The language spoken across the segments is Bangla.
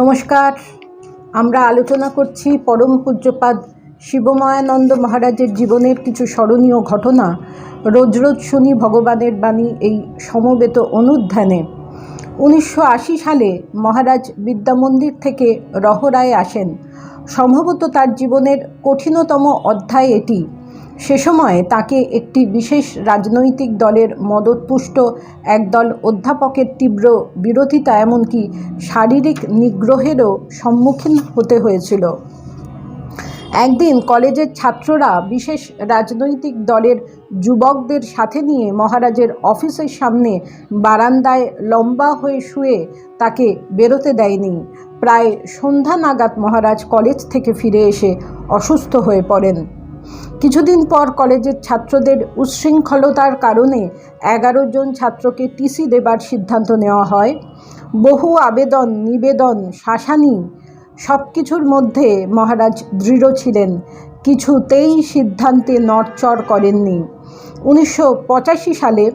নমস্কার। আমরা আলোচনা করছি পরম পূজ্যপাদ শিবময়ানন্দ মহারাজের জীবনের কিছু স্মরণীয় ঘটনা। রোজ রোজ শুনি ভগবানের বাণী এই সমবেত অনুধ্যানে। উনিশশো আশি সালে মহারাজ বিদ্যামন্দির থেকে রহরায় আসেন। সম্ভবত তার জীবনের কঠিনতম অধ্যায় এটি। সে সময় তাকে একটি বিশেষ রাজনৈতিক দলের মদতপুষ্ট একদল অধ্যাপকের তীব্র বিরোধিতা এমনকি শারীরিক নিগ্রহেরও সম্মুখীন হতে হয়েছিল। একদিন কলেজের ছাত্ররা বিশেষ রাজনৈতিক দলের যুবকদের সাথে নিয়ে মহারাজের অফিসের সামনে বারান্দায় লম্বা হয়ে শুয়ে তাকে বেরোতে দেয়নি। প্রায় সন্ধ্যা নাগাদ মহারাজ কলেজ থেকে ফিরে এসে অসুস্থ হয়ে পড়েন। কিছুদিন পর কলেজের ছাত্রদের উচ্ছৃঙ্খলতার কারণে এগারো জন ছাত্রকে টিসি দেবার সিদ্ধান্ত নেওয়া হয়। বহু আবেদন, নিবেদন, শাসানি সব কিছুর মধ্যে মহারাজ দৃঢ় ছিলেন। কিছুতেই সিদ্ধান্তে নড়চড় করেননি। উনিশশো পঁচাশি সালে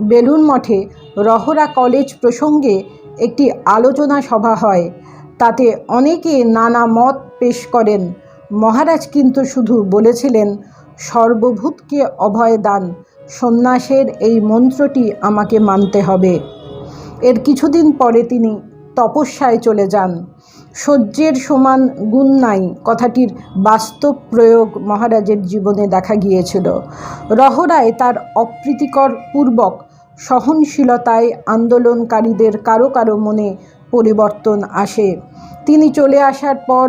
বেলুন মঠে রহরা কলেজ প্রসঙ্গে একটি আলোচনা সভা হয়। তাতে অনেকে নানা মত পেশ করেন। মহারাজ কিন্তু শুধু বলেছিলেন, সর্বভূতকে অভয় দান, সন্ন্যাসের এই মন্ত্রটি আমাকে মানতে হবে। এর কিছুদিন পরে তিনি তপস্যায় চলে যান। সহ্যের সমান গুণ নাই, কথাটির বাস্তব প্রয়োগ মহারাজের জীবনে দেখা গিয়েছিল। রহরায় তার অপ্রীতিকর পূর্বক সহনশীলতায় আন্দোলনকারীদের কারও কারও মনে পরিবর্তন আসে। তিনি চলে আসার পর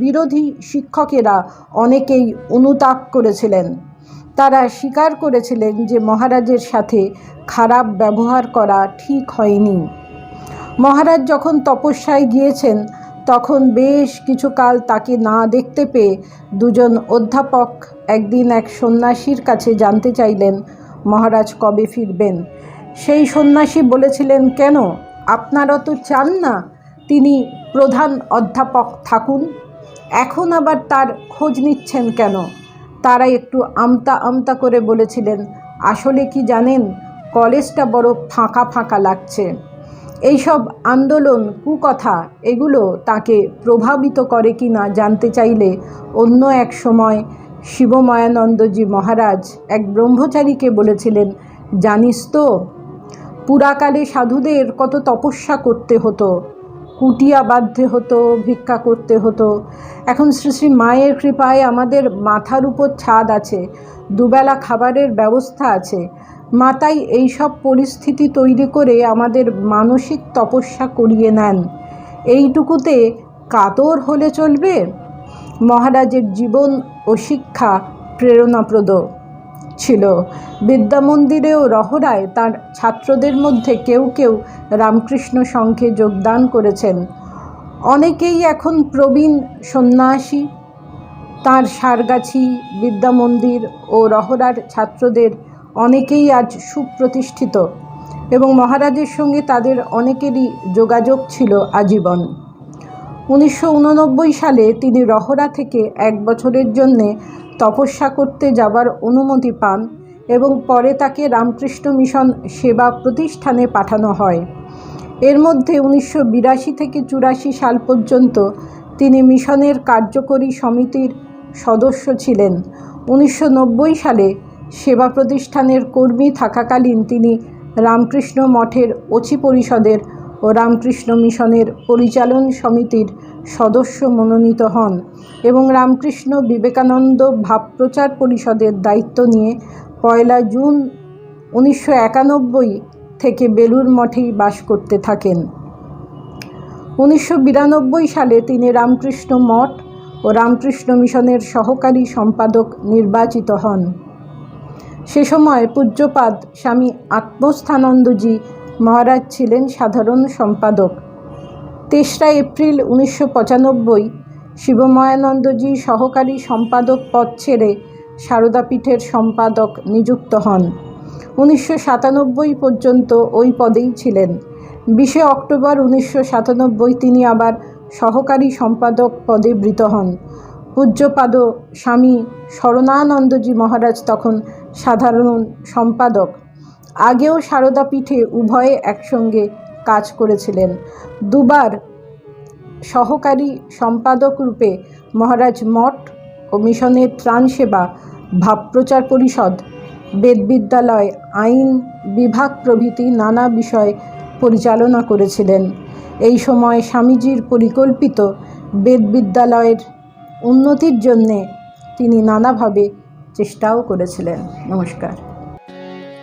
বিরোধী শিক্ষকেরা অনেকেই অনুতাপ করেছিলেন। তারা স্বীকার করেছিলেন যে মহারাজের সাথে খারাপ ব্যবহার করা ঠিক হয়নি। মহারাজ যখন তপস্যায় গিয়েছেন, তখন বেশ কিছুকাল তাকে না দেখতে পেয়ে দুজন অধ্যাপক একদিন এক সন্ন্যাসীর কাছে জানতে চাইলেন মহারাজ কবে ফিরবেন? সেই সন্ন্যাসী বলেছিলেন, কেন? আপনারা তো চান না তিনি প্রধান অধ্যাপক থাকুন। এখন আবার তার খোঁজ নিচ্ছেন কেন? তারা একটু আমতা আমতা করে বলেছিলেন, আসলে কি জানেন, কলেজটা বড় ফাঁকা ফাঁকা লাগছে। এইসব আন্দোলন, কুকথা, এগুলো তাকে প্রভাবিত করে কি না জানতে চাইলে অন্য এক সময় শিবময়ানন্দজি মহারাজ এক ব্রহ্মচারীকে বলেছিলেন, জানিস তো, পুরাকালে সাধুদের কত তপস্যা করতে হতো, কুটিয়া বাঁধতে হতো, ভিক্ষা করতে হতো। এখন শ্রী শ্রী মায়ের কৃপায় আমাদের মাথার উপর ছাদ আছে, দুবেলা খাবারের ব্যবস্থা আছে। মাতাই এইসব পরিস্থিতি তৈরি করে আমাদের মানসিক তপস্যা করিয়ে নেন। এইটুকুতে কাতর হলে চলবে? মহারাজের জীবন ও শিক্ষা প্রেরণাপ্রদ ছিল। বিদ্যামন্দিরেও রহরায় তার ছাত্রদের মধ্যে কেউ কেউ রামকৃষ্ণ সংঘে যোগদান করেছেন। অনেকেই এখন প্রবীণ সন্ন্যাসী। তার সারগাছি, বিদ্যামন্দির ও রহরার ছাত্রদের অনেকেই আজ সুপ্রতিষ্ঠিত এবং মহারাজের সঙ্গে তাদের অনেকেরই যোগাযোগ ছিল আজীবন। উনিশশো উননব্বই সালে তিনি রহরা থেকে এক বছরের জন্যে তপস্যা করতে যাবার অনুমতি পান এবং পরে তাকে রামকৃষ্ণ মিশন সেবা প্রতিষ্ঠানে পাঠানো হয়। এর মধ্যে উনিশশো বিরাশি থেকে চুরাশি সাল পর্যন্ত তিনি মিশনের কার্যকরী সমিতির সদস্য ছিলেন। উনিশশো নব্বই সালে সেবা প্রতিষ্ঠানের কর্মী থাকাকালীন তিনি রামকৃষ্ণ মঠের অচি পরিষদের ও রামকৃষ্ণ মিশনের পরিচালন সমিতির সদস্য মনোনীত হন এবং রামকৃষ্ণ বিবেকানন্দ ভাবপ্রচার পরিষদের দায়িত্ব নিয়ে পয়লা জুন উনিশশো একানব্বই থেকে বেলুর মঠেই বাস করতে থাকেন। উনিশশো বিরানব্বই সালে তিনি রামকৃষ্ণ মঠ ও রামকৃষ্ণ মিশনের সহকারী সম্পাদক নির্বাচিত হন। সে সময় পূজ্যপাদ স্বামী আত্মস্থানন্দজি মহারাজ ছিলেন সাধারণ সম্পাদক। তেসরা এপ্রিল উনিশশো পঁচানব্বই শিবময়ানন্দজি সহকারী সম্পাদক পদ ছেড়ে সারদাপীঠের সম্পাদক নিযুক্ত হন। উনিশশো সাতানব্বই পর্যন্ত ওই পদেই ছিলেন। বিশে অক্টোবর উনিশশো সাতানব্বই তিনি আবার সহকারী সম্পাদক পদে বৃত হন। পূজ্যপাদ স্বামী শরণানন্দজি মহারাজ তখন সাধারণ সম্পাদক। আগেও সারদাপীঠে উভয়ে একসঙ্গে কাজ করেছিলেন। দুবার সহকারী সম্পাদক রূপে মহারাজ মঠ ও মিশনের ত্রাণ সেবা ভাবপ্রচার পরিষদ বেদবিদ্যালয় আইন বিভাগ প্রভৃতি নানা বিষয় পরিচালনা করেছিলেন। এই সময় স্বামীজির পরিকল্পিত বেদবিদ্যালয়ের উন্নতির জন্যে তিনি নানাভাবে চেষ্টাও করেছিলেন। নমস্কার।